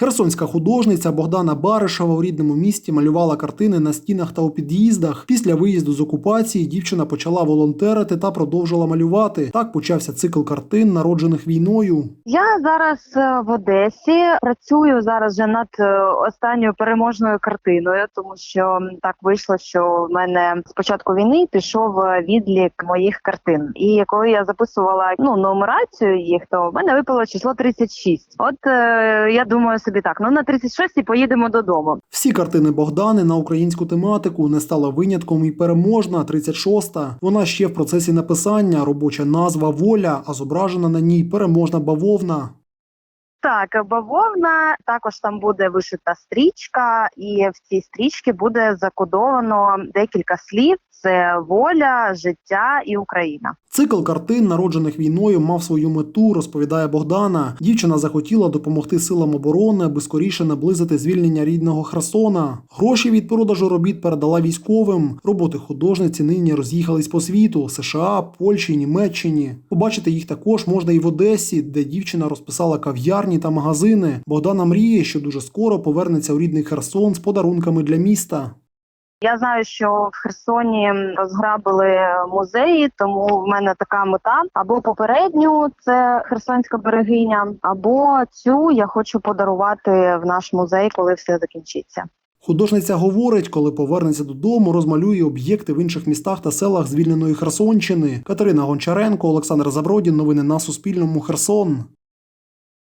Херсонська художниця Богдана Баришева у рідному місті малювала картини на стінах та у під'їздах. Після виїзду з окупації дівчина почала волонтерити та продовжила малювати. Так почався цикл картин, народжених війною. Я зараз е, в Одесі працюю зараз вже над е, останньою переможною картиною, тому що так вийшло, що в мене з початку війни пішов е, відлік моїх картин. І коли я записувала ну нумерацію їх, то в мене випало число 36. От е, я думаю собі так: ну на 36 поїдемо додому. Всі картини Богдани на українську тематику не стала винятком і переможна 36-та. Вона ще в процесі написання. Робоча назва Воля, а зображена на ній переможна бавовна. Так, бавовна також там буде вишита стрічка, і в цій стрічці буде закодовано декілька слів: це воля, життя і Україна. Цикл картин, народжених війною, мав свою мету, розповідає Богдана. Дівчина захотіла допомогти силам оборони, аби скоріше наблизити звільнення рідного Херсона. Гроші від продажу робіт передала військовим. Роботи художниці нині роз'їхались по світу США, Польщі, Німеччині. Побачити їх також можна і в Одесі, де дівчина розписала кав'ярні та магазини. Богдана мріє, що дуже скоро повернеться у рідний Херсон з подарунками для міста. Я знаю, що в Херсоні розграбили музеї, тому в мене така мета або попередню це Херсонська берегиня, або цю я хочу подарувати в наш музей, коли все закінчиться. Художниця говорить, коли повернеться додому, розмалює об'єкти в інших містах та селах звільненої Херсонщини. Катерина Гончаренко, Олександр Забродін. Новини на Суспільному. Херсон.